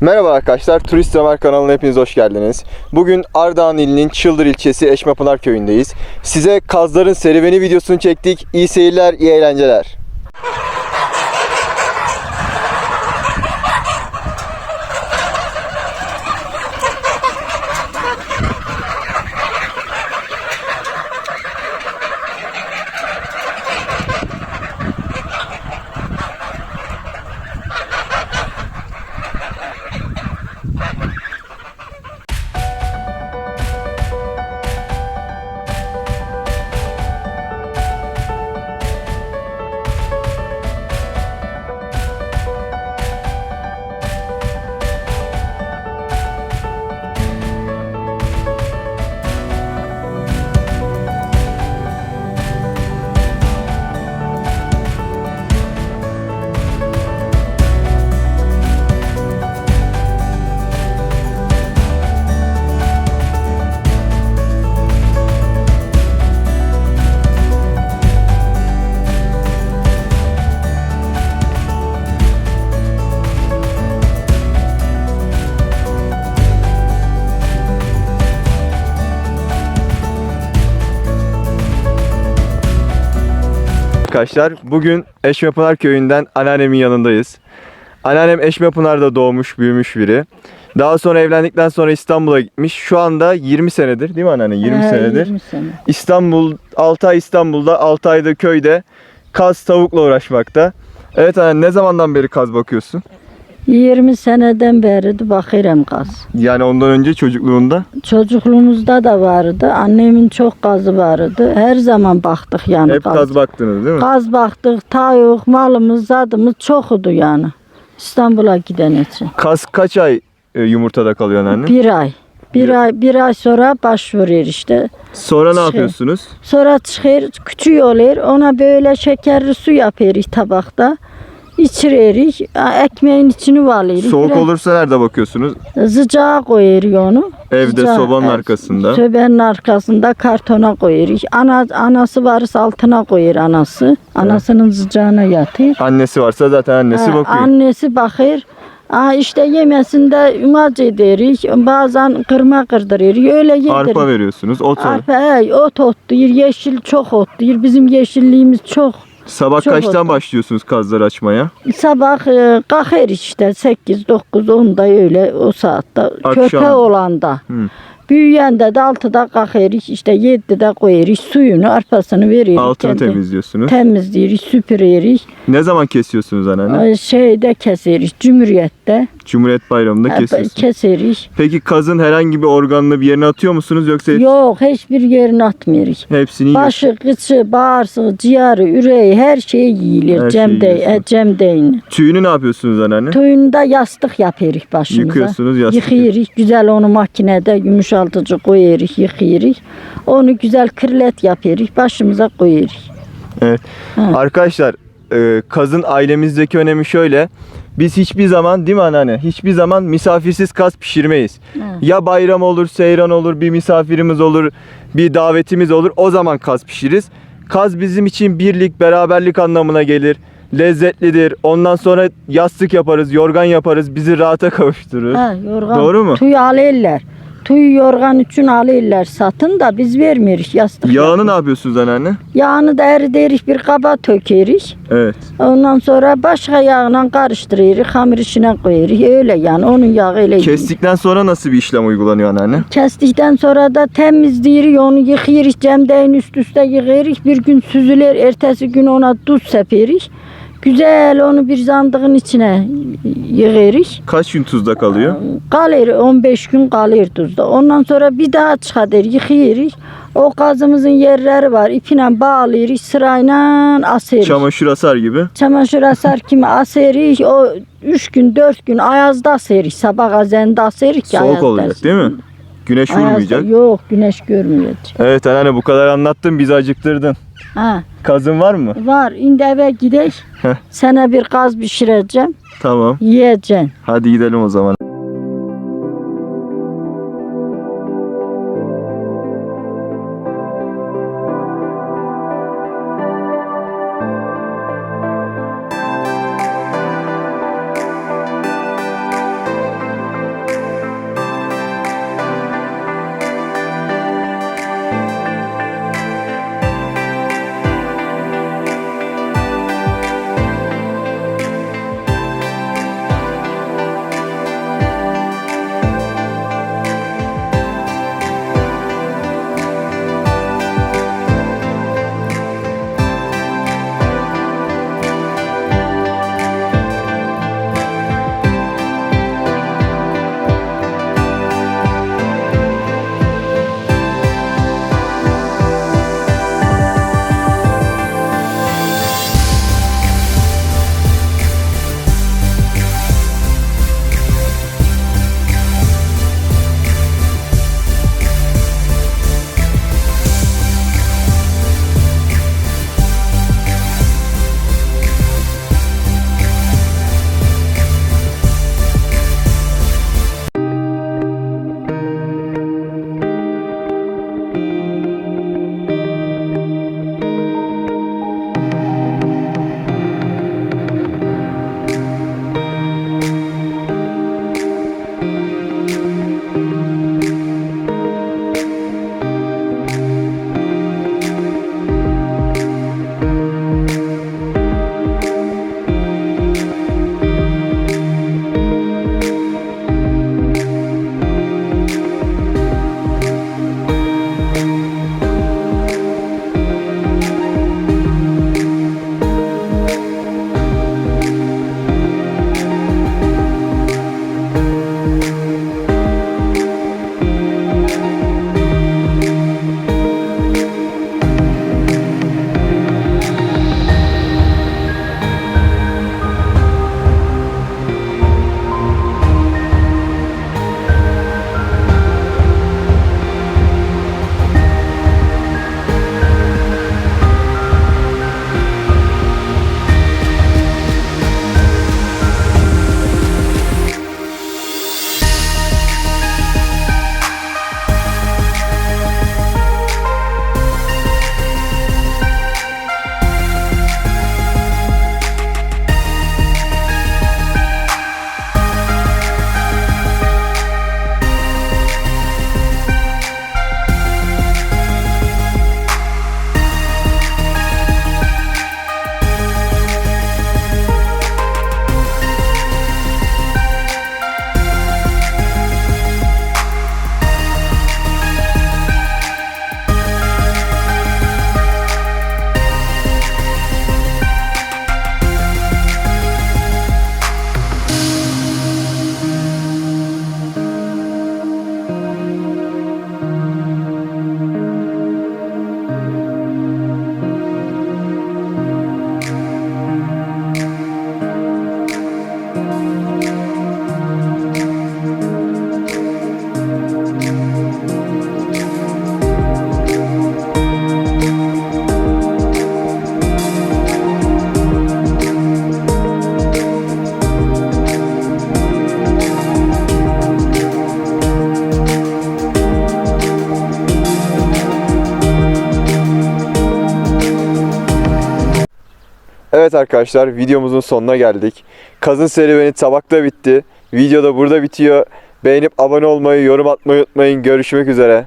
Merhaba arkadaşlar, Turist Ömer kanalına hepiniz hoş geldiniz. Bugün Ardahan ilinin Çıldır ilçesi Eşmepınar köyündeyiz. Size kazların serüveni videosunu çektik. İyi seyirler, iyi eğlenceler. Arkadaşlar bugün Eşmepınar köyünden anneannemin yanındayız. Anneannem Eşmepınar'da doğmuş, büyümüş biri. Daha sonra evlendikten sonra İstanbul'a gitmiş. Şu anda 20 senedir değil mi anneanne? 20 He, senedir. 20 sene. İstanbul, 6 ay İstanbul'da, 6 ayda köyde kaz tavukla uğraşmakta. Evet anne ne zamandan beri kaz bakıyorsun? 20 seneden beri bakıram gaz. Yani ondan önce çocukluğunda. Çocukluğumuzda da vardı. Annemin çok gazı vardı. Her zaman baktık yani Hep gaz. kaz baktınız değil mi? Gaz baktık. Tavuk, malımız, zadımız çokudu yani. İstanbul'a giden için. Kaz kaç ay e, yumurtada kalıyor anne? Bir ay. Bir ay bir ay sonra başvuruyor işte. Sonra ne Şey- yapıyorsunuz? Sonra çıkıyor, küçük olur. Ona böyle şekerli su yapıyoruz tabakta. İçiriyoruz. Ekmeğin içini valıyoruz. Soğuk Biraz olursa nerede bakıyorsunuz? Sıcağa koyuyoruz onu. Evde Sıcağı, sobanın evet. arkasında. Sobanın arkasında kartona koyuyoruz. Ana, anası varsa altına koyuyor anası. Anasının sıcağına yatır. Annesi varsa zaten annesi Ha, bakıyor. Annesi bakır. Aa, işte yemesinde ümac ederiz. Bazen kırma kırdırıyoruz. Öyle yediririz. Arpa veriyorsunuz, ot. Arpa, he, ot otluyor. Yeşil çok otluyor. Bizim yeşilliğimiz çok. Sabah çok kaçtan ot. başlıyorsunuz kazları açmaya? Sabah e, kalkar işte 8, 9, 10'da öyle o saatte. Akşam. Köpe olanda. Hı. Büyüyende de 6'da kalkarız işte 7'de koyarız suyunu arpasını veririz. Altını kendi. temizliyorsunuz. Temizleriz, süpüreriz. Ne zaman kesiyorsunuz anneanne? Şeyde keseriz, Cumhuriyet'te Cumhuriyet Bayramı'nda Ha, kesiyorsunuz. keseriz. Peki kazın herhangi bir organını bir yerine atıyor musunuz yoksa hep- Yok hiçbir yerini atmıyoruz. hepsini yiyor? Başı, kıçı, bağırsı, ciğeri, üreği her şey yiyilir. Her şeyi Cemde, yiyorsunuz. e, cemdeğini. Tüyünü ne yapıyorsunuz anneanne? Toyunda yastık yapıyoruz başımıza. Yıkıyorsunuz, yastık Yıkıyoruz. Güzel onu makinede yumuşaltıcı koyuyoruz, yıkıyoruz. Onu güzel kırlet yapıyoruz. Başımıza koyuyoruz. Evet. Arkadaşlar e, kazın ailemizdeki önemi şöyle. Biz hiçbir zaman değil mi anneanne? Hiçbir zaman misafirsiz kaz pişirmeyiz. Ha. Ya bayram olur, seyran olur, bir misafirimiz olur, bir davetimiz olur. O zaman kaz pişiririz. Kaz bizim için birlik, beraberlik anlamına gelir. Lezzetlidir. Ondan sonra yastık yaparız, yorgan yaparız. Bizi rahata kavuşturur. Ha, yorgan. Doğru mu? Tüy alırlar. Tüy yorgan için alırlar satın da biz vermiyoruz yastık. Yağını yapıyoruz. ne yapıyorsunuz anneanne? Yağını da eriteriz bir kaba tökeriz. Evet. Ondan sonra başka yağla karıştırıyoruz. Hamur içine koyuyoruz. Öyle yani onun yağı öyle. Kestikten sonra nasıl bir işlem uygulanıyor anneanne? Kestikten sonra da temizliyoruz, onu yıkıyoruz, cemdeğin üst üste yıkıyoruz. Bir gün süzülür, ertesi gün ona tuz seperiz. Güzel onu bir zandığın içine yığıyoruz. Kaç gün tuzda kalıyor? Kalır 15 gün kalır tuzda. Ondan sonra bir daha çıkarır, yıkıyoruz. O gazımızın yerleri var. İpine bağlıyoruz, sırayla asıyoruz. Çamaşır asar gibi. Çamaşır asar kimi aseriz. O üç gün dört gün ayazda aseriz. Sabah azende aseriz ki Soğuk ayazda. olacak değil mi? Güneş Ayazda- vurmayacak. Yok güneş görmeyecek. Evet anneanne bu kadar anlattın bizi acıktırdın. Ha, Kazın var mı? var indi eve gidelim. Sana bir gaz pişireceğim. Tamam. Yiyeceksin. Hadi gidelim o zaman. Evet arkadaşlar videomuzun sonuna geldik. Kazın serüveni tabakta bitti. Video da burada bitiyor. Beğenip abone olmayı, yorum atmayı unutmayın. Görüşmek üzere.